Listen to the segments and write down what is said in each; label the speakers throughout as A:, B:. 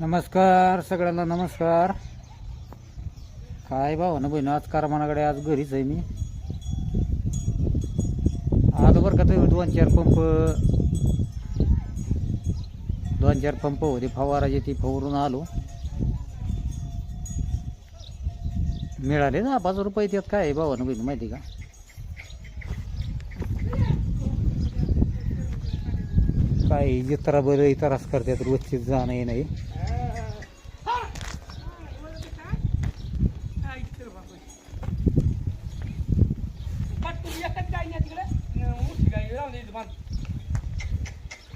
A: नमस्कार सगळ्यांना नमस्कार. काय भाव ना बहिण आज कारमानाकडे आज घरीच आहे मी. आज बरं का तुम्ही दोन चार पंप? दोन चार पंप होते फवाराचे ती फवारून आलो. मिळाले ना पाच रुपये त्यात काय आहे ना बहिणी माहिती का? काय जितरा बरं इतरास करतात रोजचीच जाणं येणं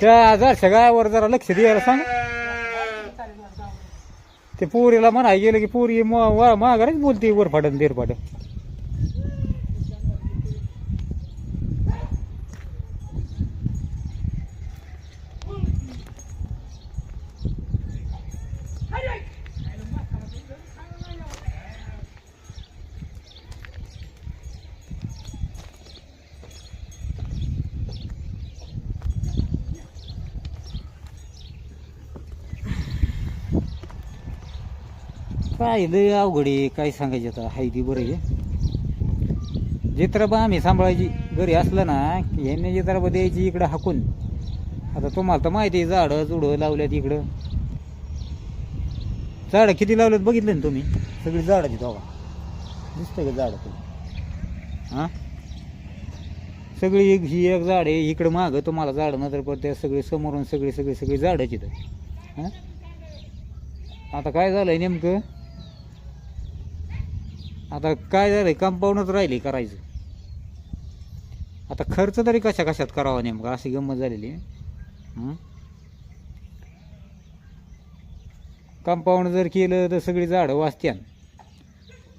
A: त्या जरशा गायावर जरा लक्ष द्यायला सांग. ते पोरीला म्हणाय गेलं की पोरी माघारच बोलते वर फाटन देर फाटन काय लय अवघड आहे काय सांगायचं आता हाय ती बरं आहे. जित्रा बा आम्ही सांभाळायची घरी असलं ना की ह्यांनी बा द्यायची इकडं हाकून. आता तुम्हाला तर माहिती आहे झाडं जुडं लावल्यात इकडं. झाडं किती लावल्यात बघितलं ना तुम्ही? सगळी झाडं तिथं बघा दिसतं का झाडं तुम्ही हां? सगळी एक ही एक झाड आहे इकडं मागं तुम्हाला झाडं नंतर पडते सगळी समोरून सगळी सगळी सगळी झाडं तिथं हां? आता काय झालंय नेमकं? आता काय झालं कंपाऊंडच राहिली करायचं. आता खर्च तरी कशा कशात करावा नेमका? अशी गंमत झालेली कंपाऊंड जर केलं तर सगळी झाडं वाचत्यान.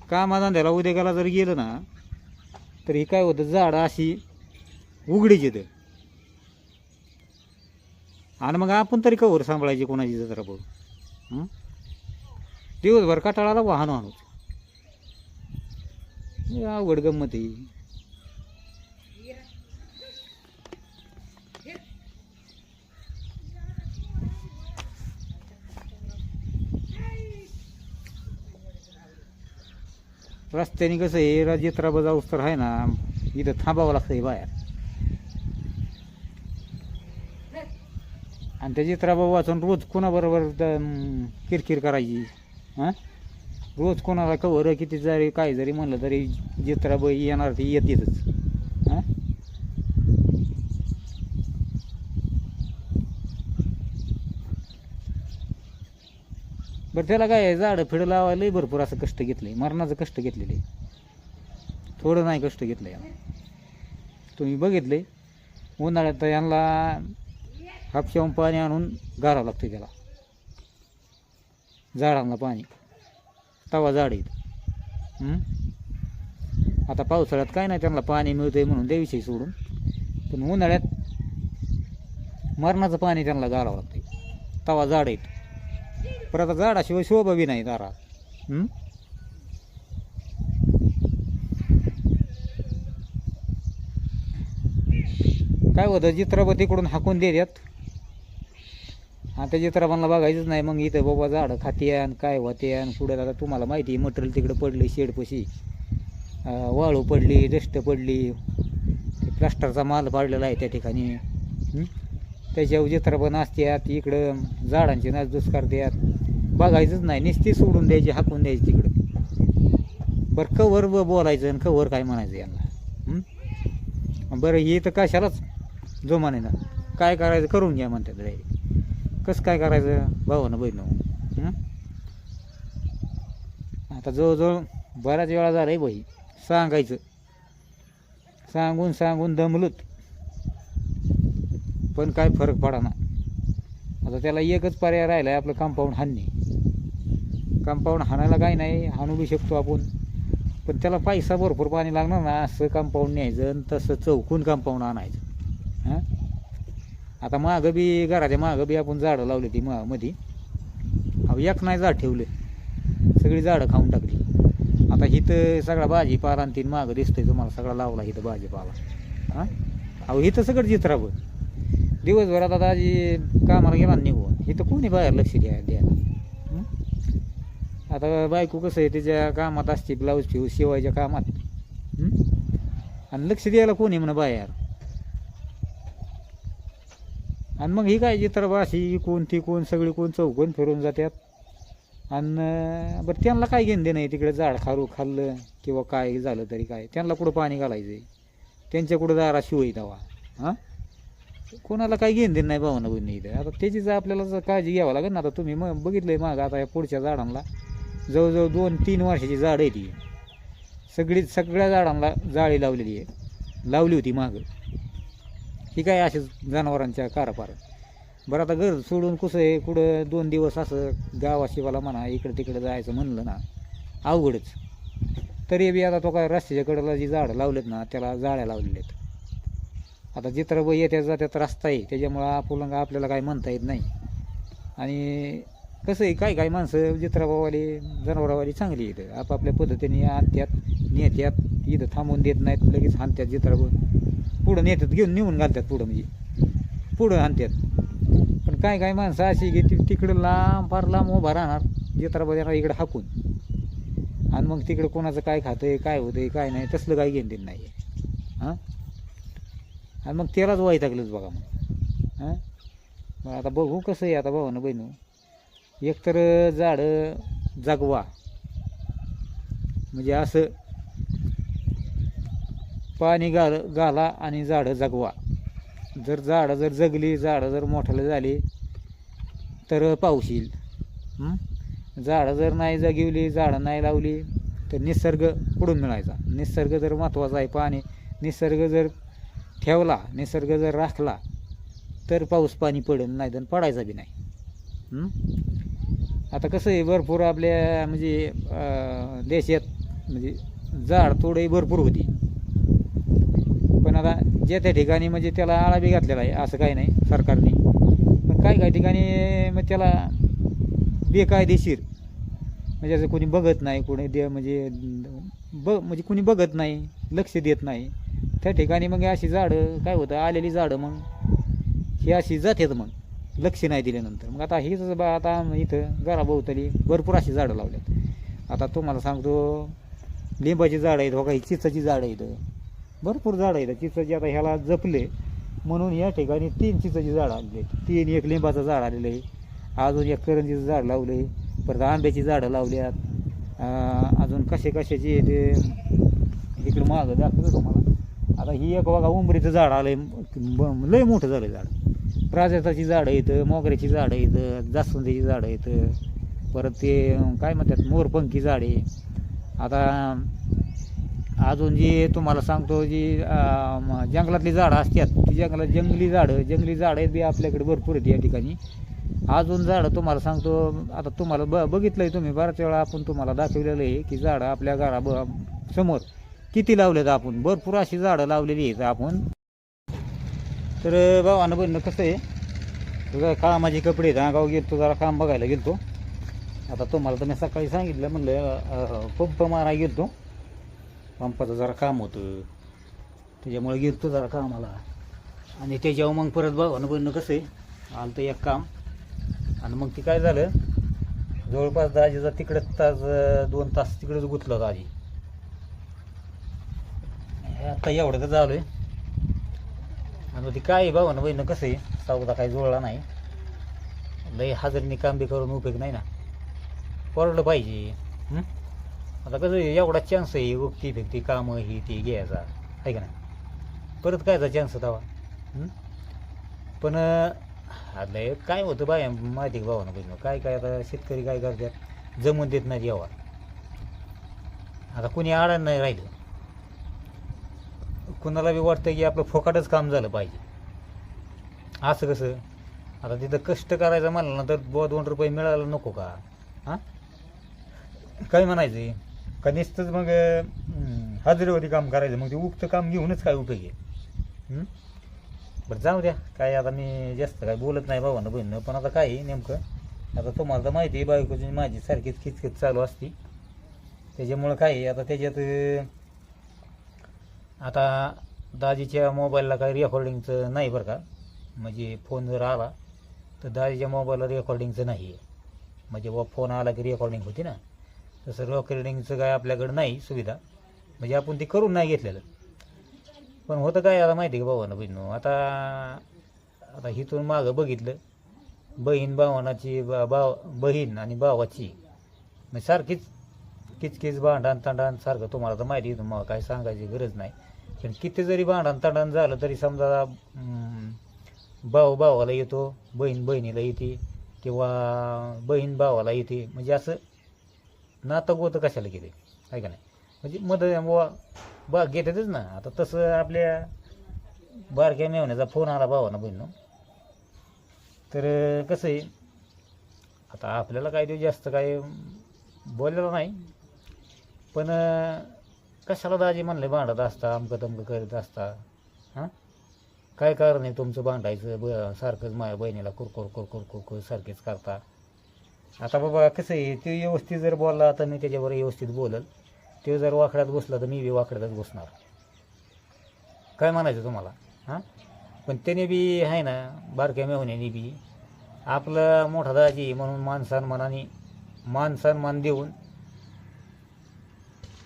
A: कामाधंद्याला उद्योगाला जर गेलं ना तर हे काय होतं? झाडं अशी उघडीच येतं. आणि मग आपण तरी कवर सांभाळायची कोणाची जत्रा बघ दिवसभर कटाळाला वाहन आणू अवघड गंमत आहे रस्त्याने कसं आहे राजेत्रा बजाऊस तर आहे ना इथं थांबावं लागतं हे बाहेर. आणि त्या चित्राबाबा वाचून रोज कोणाबरोबर द- किरकिर करायची हां रोज कोणाला कवर किती जरी काय जरी म्हणलं तरी चित्राबाई येणार ती येतेच हां? बरं त्याला काय झाडं फिडं लावायलाही भरपूर असं कष्ट घेतले मरणाचं कष्ट घेतलेलं. आहे थोडं नाही कष्ट घेतलं यानं. तुम्ही बघितले उन्हाळ्यात यांना हापशाहून पाणी आणून गारावं लागतं त्याला. झाडांना पाणी. तवा झाड येत आता पावसाळ्यात काय नाही त्यांना पाणी मिळतंय म्हणून द्याविषयी सोडून. पण उन्हाळ्यात मरणाचं पाणी त्यांना गारावं लागतं तवा झाड येत पण आता झाडाशिवाय शोभा बी नाही दारात हं? काय होतं? चित्राबा तिकडून हाकून देतात आता चित्राबांना बघायचंच नाही. मग इथं बाबा झाडं खाते आणि काय होते आणि कुठे आता तुम्हाला माहिती आहे मटेरियल तिकडं पडलं शेडपशी. वाळू पडली डस्ट पडली. प्लास्टरचा माल पाडलेला आहे त्या ठिकाणी. त्याच्यावर चित्रपण असतात इकडं झाडांची नासधूस करतात बघायचंच नाही. नुसती सोडून द्यायची हाकून द्यायची तिकडं. बरं कवर ब- बोलायचं आणि कवर काय म्हणायचं यांना? बरं हे तर कशालाच जोमाने ना. काय करायचं करून घ्या म्हणतात डायरेक्ट कसं काय करायचं? भाऊ ना हं? आता जवळजवळ बऱ्याच वेळा झालं आहे बाई सांगायचं. सांगून सांगून दमलूत. पण काय फरक पडा ना आता त्याला एकच पर्याय राहिला आहे आपलं कंपाऊंड हाणणे. कंपाऊंड हाणायला काही नाही हाणू बी शकतो आपण. पण त्याला पैसा भरपूर पाणी लागणार ना असं कंपाऊंड न्यायचं आणि तसं चौकून कंपाऊंड आणायचं. हां? आता मागं बी घराच्या मागं बी आपण झाडं लावली ती मा मधी. अहो एक नाही झाड ठेवले. सगळी झाडं खाऊन टाकली. आता इथं सगळा भाजीपाला आणि तीन मागं दिसतंय तुम्हाला. सगळा लावला इथं भाजीपाला. हां? अहो इथं सगळं चित्रावं दिवसभरात आता आजी कामाला गेला निघून. इथं कोणी बाहेर लक्ष द्या द्यायला आता बायको कसं आहे त्याच्या कामात असते ब्लाऊज शिव शिवायच्या कामात. आणि लक्ष द्यायला कोणी म्हणा बाहेर? आणि मग ही काय कोण ती कोण सगळी कोण चौकोन फिरून जातात आणि बरं त्यांना काय घेणं देणं आहे तिकडे? झाड खारू खाल्लं किंवा काय झालं तरी काय? त्यांना कुठं पाणी घालायचं आहे त्यांच्या कुठं दारा शिवई दवा हां? कोणाला काही घेणं देणं नाही भावना बहिणी इथं. आता त्याचीच आपल्याला काळजी घ्यावं लागेल ना आता तुम्ही मग बघितलं आहे मागं आता या पुढच्या झाडांना. जवळजवळ दोन तीन वर्षाची झाडं आहे ती. सगळी सगळ्या झाडांना जाळी लावलेली आहे. लावली होती मागं. ही काय असेच जनावरांच्या कारापार बरं आता घर सोडून कसं आहे? कुठं दोन दिवस असं गावाशिवाला म्हणा इकडं तिकडं जायचं म्हणलं ना अवघडच. तरी बी आता तो काय रस्त्याच्या कडेला जी झाडं लावलेत ना त्याला जाळ्या लावलेल्या आहेत आता चित्रब येत्या जात्यात रस्ता आहे त्याच्यामुळं आपण आपल्याला काय म्हणता येत नाही. आणि कसं आहे काय काय माणसं जित्राबावाली जनावरावाली चांगली येतं आपापल्या पद्धतीने आणत्यात नेत्यात इथं थांबवून देत नाहीत लगेच हाणत्यात जित्राबा पुढं नेतात घेऊन नेऊन घालतात पुढं म्हणजे. पुढं आणतात पण काय काय माणसं अशी की तिकडं लांब फार लांब उभा राहणार चित्रबा देणार इकडं हाकून. आणि मग तिकडं कोणाचं काय खातंय काय होतंय काय नाही तसलं काही घेणं देणं नाही. हां? आणि मग त्यालाच वैतागलंच बघा मग. हां? मग आता बघू कसं आहे आता भाऊ ना बहिणू एकतर झाडं जगवा. म्हणजे असं पाणी घाल घाला आणि झाडं जगवा. जर झाडं जर जगली झाडं जर मोठाले झाली तर पाऊस येईल. झाडं जर नाही जगिवली झाडं नाही लावली तर निसर्ग कुठून मिळायचा? निसर्ग जर महत्त्वाचा आहे पाणी निसर्ग जर ठेवला निसर्ग जर राखला तर पाऊस पाणी पडेल नाही तर पडायचा बी नाही. आता कसं आहे भरपूर आपल्या म्हणजे देशात म्हणजे झाड तोडही भरपूर होती. आता ज्या त्या ठिकाणी म्हणजे त्याला आळा बी घातलेला आहे असं काही नाही सरकारने. पण काही काही ठिकाणी मग त्याला बेकायदेशीर. म्हणजे असं कोणी बघत नाही कोणी दे म्हणजे ब म्हणजे कोणी बघत नाही लक्ष देत नाही. त्या ठिकाणी मग अशी झाडं काय होतं आलेली झाडं मग ही अशी जातात मग लक्ष नाही दिल्यानंतर. मग आता हीच बा आता इथं घराभोवतली भरपूर अशी झाडं लावल्यात. आता तुम्हाला सांगतो लिंबाची झाडं आहेत हो काही चिचाची झाडं आहेत. भरपूर झाडं आहेत. चिचाची आता ह्याला जपले. म्हणून या ठिकाणी तीन चिचाची झाडं आलेली आहेत तीन एक लिंबाचं झाड आलेलं आहे. अजून एक करंजीचं झाड लावलं आहे. परत आंब्याची झाडं लावल्यात. अजून कसे कशाची ते इकडं मागं दाखवतो तुम्हाला. आता ही एक बघा उंबरीचं झाड आलं आहे लय मोठं झालं झाड. प्राजक्ताची झाडं येतं मोगऱ्याची झाडं येतं जास्वंदीची झाडं येतं परत ते काय म्हणतात मोरपंखी झाडे आता अजून जी तुम्हाला सांगतो जी जंगलातली झाडं असतात ती जंगलात जंगली झाडं जंगली झाडं बी आपल्याकडे भरपूर आहेत या ठिकाणी. अजून झाडं तुम्हाला सांगतो आता तुम्हाला ब बघितलं आहे तुम्ही बऱ्याच वेळा आपण तुम्हाला दाखवलेलं आहे की झाडं आपल्या घरा ब समोर किती लावलेत आपण? भरपूर अशी झाडं लावलेली आहेत आपण. तर भावानं बनणं कसं आहे तुझा कामाचे कपडे आहेत गाव गेलतो जरा काम बघायला गेलतो. आता तुम्हाला तर मी सकाळी सांगितलं म्हणलं पंप मारा गेलतो. पंपाचं जरा काम होतं. त्याच्यामुळे गेलतो जरा कामाला. आणि त्याच्यावर मग परत भावानं बहिणं कसं आहे आलं तर एक काम. आणि मग ते काय झालं जवळपास दाजीचा तिकडंच तास दोन तास तिकडेच गुंतला दाजी आता एवढं तर झालं आहे आणि ते काय आहे भावानं बहिणं कसं आहे सावधा काही जुळला नाही. लय हजरीने काम बी करून उपयोग नाही ना. परवडलं पाहिजे. हं? आता कसं एवढा चान्स आहे उगती फिकती कामं ही ती घ्यायचा. आहे का नाही? परत कायचा चान्स तवा? पण आता हे काय होतं बाय माहिती भावानं बघितलं काय काय आता शेतकरी काय करतात? जमून देत नाही जेव्हा आता कुणी आडाण नाही राहिलं. कुणाला बी वाटतं की आपलं फोकाटच काम झालं पाहिजे. असं कसं? आता तिथं कष्ट करायचं म्हणलं ना तर दोन रुपये मिळायला नको का? हां? काय म्हणायचं का मग हजेरीवरती काम करायचं. मग ते उगतं काम घेऊनच काय उपयोग आहे? बरं जाऊ द्या. काय आता मी जास्त काय बोलत नाही भावानं बहिणं पण आता काय आहे नेमकं? आता तुम्हाला तर माहिती आहे बायकोची माझी सारखीच किचकिच चालू असती. त्याच्यामुळं काय आहे? आता त्याच्यात आता दाजीच्या मोबाईलला काही रेकॉर्डिंगचं नाही बरं का? म्हणजे फोन जर आला तर दाजीच्या मोबाईलला रेकॉर्डिंगचं नाही आहे. म्हणजे व फोन आला की रेकॉर्डिंग होती ना? तसं रॉक रिडिंगचं काय आपल्याकडं नाही सुविधा. म्हणजे आपण ते करून नाही घेतलेलं. पण होतं काय आता माहिती आहे का भावानं बहिणू आता आता इथून मागं बघितलं. बहीण भावानाची बा भाव बहीण आणि भावाची. म्हणजे सारखीच किचकिच भांडण तांडण सारखं. तुम्हाला तर माहिती आहे तुम्हाला काय सांगायची गरज नाही. पण किती जरी भांडण तांडण झालं तरी समजा भाऊ भावाला येतो बहीण बहिणीला येते किंवा बहीण भावाला येते. म्हणजे असं नातं गोतं कशाला गेले आहे का नाही? म्हणजे मदत बुवा. बा घेतातच ना. आता तसं आपल्या बारक्या मेवण्याचा फोन आला भावाना बहिणं तर कसं आहे आता आपल्याला काय ते जास्त काय बोललेलं नाही. पण कशाला दाजी म्हणले भांडत असता अमकं तमकं करत असता? हां? काय कारण आहे तुमचं भांडायचं? ब सारखंच माझ्या बहिणीला कुरकुर कुरकुर कुरकुर सारखेच करता. आता बाबा कसं आहे ते व्यवस्थित जर बोलला तर मी त्याच्यावर व्यवस्थित बोलल. ते जर वाकड्यात बसला तर मी बी वाकड्यातच बसणार. काय म्हणायचं तुम्हाला? हां? पण त्याने बी आहे ना बारक्या मेवण्याने बी आपलं मोठा दाजी म्हणून मान सन्मानाने मान सन्मान देऊन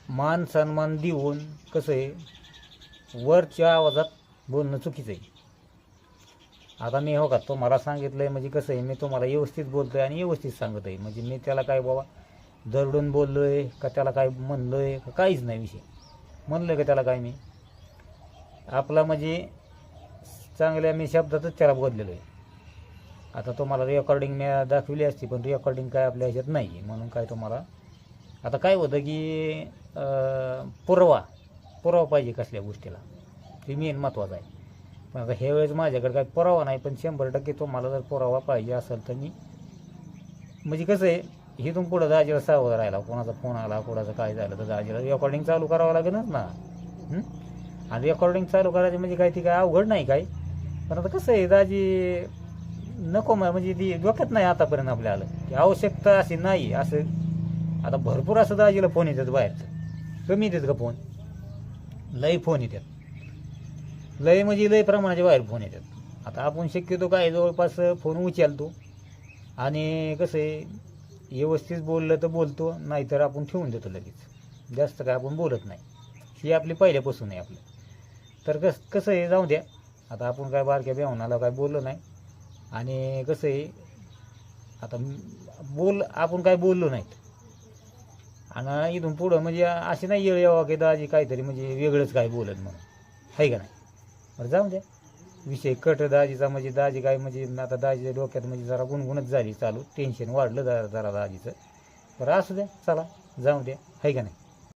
A: मान सन्मान देऊन कसं आहे वरच्या आवाजात बोलणं चुकीचं आहे. आता मी हो का तुम्हाला सांगितलं आहे म्हणजे कसं आहे मी तुम्हाला व्यवस्थित बोलतो आहे आणि व्यवस्थित सांगत आहे. म्हणजे मी त्याला काय बाबा दरडून बोललो आहे का त्याला काय म्हणलो आहे का काहीच नाही विषय. म्हणलं आहे का त्याला काय मी? आपला म्हणजे चांगल्या मी शब्दातच त्याला बोललेलो आहे आता तुम्हाला रेकॉर्डिंग मी दाखवली असती पण रेकॉर्डिंग काय आपल्या ह्याच्यात नाही आहे म्हणून काय तुम्हाला आता काय होतं की पुरवा पुरवा पुरावा पाहिजे कसल्या गोष्टीला. ते मेन महत्त्वाचं आहे. पण आता ह्या वेळेस माझ्याकडे काय पुरावा नाही पण शंभर टक्के तुम्हाला जर पुरावा पाहिजे असेल तर मी म्हणजे कसं आहे इथून पुढं दाजीला सावध राहिला कोणाचा फोन आला कोणाचं काय झालं तर दाजीला रेकॉर्डिंग चालू करावं लागेलच ना. आणि रेकॉर्डिंग चालू करायची म्हणजे काय ती काय अवघड नाही काय? पण आता कसं आहे दाजी नको म्हणजे ती डोक्यात नाही आतापर्यंत आपल्या आलं की आवश्यकता अशी नाही असं आता भरपूर असं दाजीला फोन येतात बाहेरचं. कमी येतात का फोन लई फोन येतात. लय म्हणजे लय प्रमाणाच्या बाहेर फोन येतात. आता आपण शक्यतो काय जवळपास फोन उचलतो. आणि कसं आहे व्यवस्थित बोललं तर बोलतो नाहीतर आपण ठेवून देतो लगेच. जास्त काय आपण बोलत नाही. ही आपली पहिल्यापासून आहे आपलं. तर कस कसं आहे जाऊ द्या. आता आपण काय बारक्या बेवणाला काय बोललो नाही. आणि कसं आहे आता बोल आपण काय बोललो नाहीत. आणि इथून पुढं म्हणजे अशी नाही येळ यावा की दाजी काहीतरी म्हणजे वेगळंच काय बोलत म्हणून. आहे का नाही? बरं जाऊ द्या विषय कट दाजीचा म्हणजे दाजी काय म्हणजे आता दाजीच्या डोक्यात म्हणजे जरा गुणगुणच झाली चालू. टेन्शन वाढलं जरा जरा दाजीचं. बरं असू द्या चला जाऊ द्या आहे का नाही?